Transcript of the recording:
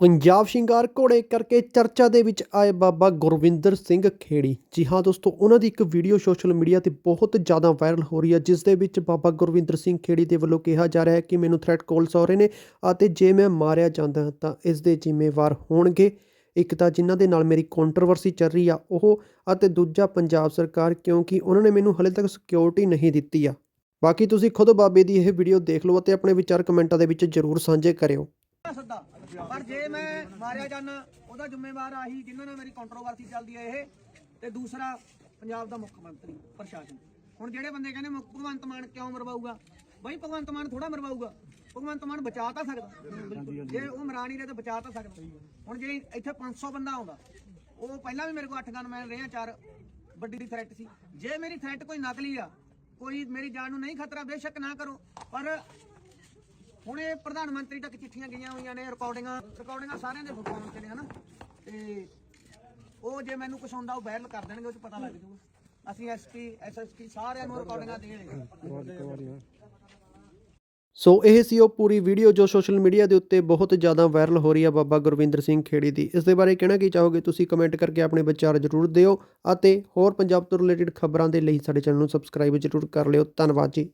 ਪੰਜਾਬ ਸ਼ਿੰਗਾਰ ਘੋੜੇ ਕਰਕੇ ਚਰਚਾ ਦੇ ਵਿੱਚ ਆਏ ਬਾਬਾ ਗੁਰਵਿੰਦਰ ਸਿੰਘ ਖੇੜੀ। ਜੀ ਹਾਂ ਦੋਸਤੋ, ਉਹਨਾਂ ਦੀ ਇੱਕ ਵੀਡੀਓ ਸੋਸ਼ਲ ਮੀਡੀਆ ਤੇ ਬਹੁਤ ਜ਼ਿਆਦਾ ਵਾਇਰਲ ਹੋ ਰਹੀ ਹੈ, ਜਿਸ ਦੇ ਵਿੱਚ ਬਾਬਾ ਗੁਰਵਿੰਦਰ ਸਿੰਘ ਖੇੜੀ ਦੇ ਵੱਲੋਂ ਕਿਹਾ ਜਾ ਰਿਹਾ ਹੈ ਕਿ ਮੈਨੂੰ ਥ੍ਰੈਟ ਕਾਲਸ ਆ ਰਹੇ ਨੇ ਅਤੇ ਜੇ ਮੈਂ ਮਾਰਿਆ ਜਾਂਦਾ ਤਾਂ ਇਸ ਦੇ ਜ਼ਿੰਮੇਵਾਰ ਹੋਣਗੇ। ਇੱਕ ਤਾਂ ਜਿਨ੍ਹਾਂ ਦੇ ਨਾਲ ਮੇਰੀ ਕੰਟਰੋਵਰਸੀ ਚੱਲ ਰਹੀ ਆ ਉਹ ਅਤੇ ਦੂਜਾ ਪੰਜਾਬ ਸਰਕਾਰ, ਕਿਉਂਕਿ ਉਹਨਾਂ ਨੇ ਮੈਨੂੰ ਹਲੇ ਤੱਕ ਸਿਕਿਉਰਿਟੀ ਨਹੀਂ ਦਿੱਤੀ ਆ। ਬਾਕੀ ਤੁਸੀਂ ਖੁਦ ਬਾਬੇ ਦੀ ਇਹ ਵੀਡੀਓ ਦੇਖ ਲਓ ਅਤੇ ਆਪਣੇ ਵਿਚਾਰ ਕਮੈਂਟਾਂ ਦੇ ਵਿੱਚ ਜ਼ਰੂਰ ਸਾਂਝੇ ਕਰਿਓ। ਪਰ ਜੇ ਮੈਂ ਮਾਰਿਆ ਜਾਣਾ ਉਹਦਾ ਜ਼ਿੰਮੇਵਾਰ ਆਹੀ ਜਿਨ੍ਹਾਂ ਨਾਲ ਮੇਰੀ ਕੰਟਰੋਵਰਸੀ ਚੱਲਦੀ ਹੈ ਇਹ ਤੇ ਦੂਸਰਾ ਪੰਜਾਬ ਦਾ ਮੁੱਖ ਮੰਤਰੀ ਪ੍ਰਸ਼ਾਸਨ। ਹੁਣ ਜਿਹੜੇ ਬੰਦੇ ਕਹਿੰਦੇ ਭਗਵੰਤ ਮਾਨ ਕਿਉਂ ਮਰਵਾਊਗਾ? ਬਈ ਭਗਵੰਤ ਮਾਨ ਥੋੜਾ ਮਰਵਾਊਗਾ। ਭਗਵੰਤ ਮਾਨ ਬਚਾ ਤਾਂ ਸਕਦਾ। ਜੇ ਉਹ ਮਰਾ ਨਹੀਂ ਰਹੇ ਤਾਂ ਬਚਾ ਤਾਂ ਸਕਦਾ। ਹੁਣ ਜੇ ਇੱਥੇ 500 ਬੰਦਾ ਆਉਂਦਾ ਉਹ ਪਹਿਲਾਂ ਵੀ ਮੇਰੇ ਕੋਲ 8 ਗਨਮੈਨ ਰਹੇ ਆ ਚਾਰ ਵੱਡੀ ਦੀ ਥ੍ਰੈਟ ਸੀ। ਜੇ ਮੇਰੀ ਥ੍ਰੈਟ ਕੋਈ ਨਕਲੀ ਆ ਕੋਈ ਮੇਰੀ ਜਾਨ ਨੂੰ ਨਹੀਂ ਖਤਰਾ ਬੇਸ਼ੱਕ ਨਾ ਕਰੋ। ਪਰ ਹੁਣ ਪ੍ਰਧਾਨ ਮੰਤਰੀ ਤੱਕ ਚਿੱਠੀਆਂ ਗਈਆਂ ਹੋਈਆਂ ਨੇ ਰਿਕਾਰਡਿੰਗਾਂ ਰਿਕਾਰਡਿੰਗਾਂ ਸਾਰਿਆਂ ਦੇ ਫੋਨ 'ਚ ਨੇ, ਹਨਾ? ਤੇ ਉਹ ਜੇ ਮੈਨੂੰ ਕੁਝ ਹੁੰਦਾ, ਉਹ ਵਾਇਰਲ ਕਰ ਦੇਣਗੇ, ਉਹ 'ਚ ਪਤਾ ਲੱਗ ਜਾਊਗਾ। ਅਸੀਂ ਐਸਪੀ ਐਸਐਸਪੀ ਸਾਰਿਆਂ ਨੂੰ ਰਿਕਾਰਡਿੰਗਾਂ ਦੇਣਗੇ ਸੋ ਇਹ ਸੀ ਉਹ ਪੂਰੀ ਵੀਡੀਓ ਜੋ ਸੋਸ਼ਲ ਮੀਡੀਆ ਦੇ ਉੱਤੇ ਬਹੁਤ ਜ਼ਿਆਦਾ ਵਾਇਰਲ ਹੋ ਰਹੀ ਹੈ ਬਾਬਾ ਗੁਰਵਿੰਦਰ ਸਿੰਘ ਖੇੜੀ ਦੀ। ਇਸ ਦੇ ਬਾਰੇ ਕਹਿਣਾ ਕੀ ਚਾਹੋਗੇ, ਤੁਸੀਂ ਕਮੈਂਟ ਕਰਕੇ ਆਪਣੇ ਵਿਚਾਰ ਜ਼ਰੂਰ ਦਿਓ ਅਤੇ ਹੋਰ ਪੰਜਾਬ ਤੋਂ ਰਿਲੇਟਡ ਖਬਰਾਂ ਦੇ ਲਈ ਸਾਡੇ ਚੈਨਲ ਨੂੰ ਸਬਸਕ੍ਰਾਈਬ ਜ਼ਰੂਰ ਕਰ ਲਿਓ। ਧੰਨਵਾਦ ਜੀ।